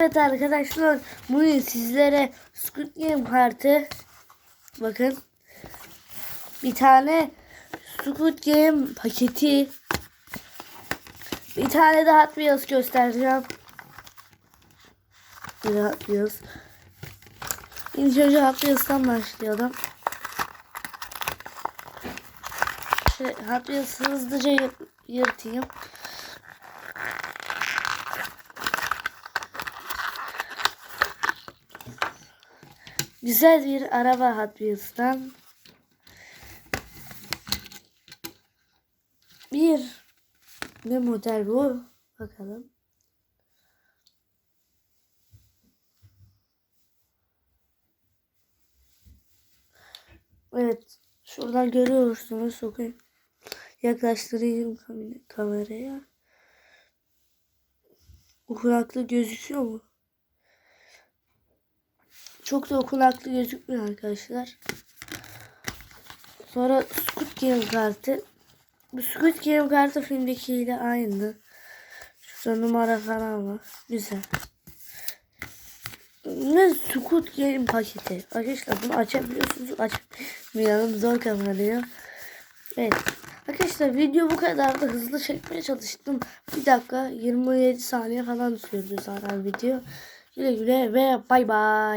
Evet arkadaşlar bugün sizlere Squid Game kartı bakın bir tane Squid Game paketi bir tane de Hot Wheels göstereceğim. Bir Hot Wheels. İlk önce Hot Wheels'tan başlayalım. Şey, Hot Wheels hızlıca yır- yırtayım. Güzel bir araba Hot Wheels'tan. Bir ne model bu? Bakalım. Evet. Şuradan görüyorsunuz. Sokayım. Yaklaştırayım kam- kameraya. Okunaklı gözüküyor mu? Çok da okunaklı gözükmüyor arkadaşlar. Sonra Squid Game kartı. Bu Squid Game kartı filmdekiyle aynı. Şurada numara falan var. Güzel. Ne Squid Game paketi. Arkadaşlar bunu açabiliyorsunuz. Açmayalım. Zor kapanıyor. Evet. Arkadaşlar video bu kadar da hızlı çekmeye çalıştım. Bir dakika 27 saniye falan sürdü zaten video. Güle güle ve bay bay.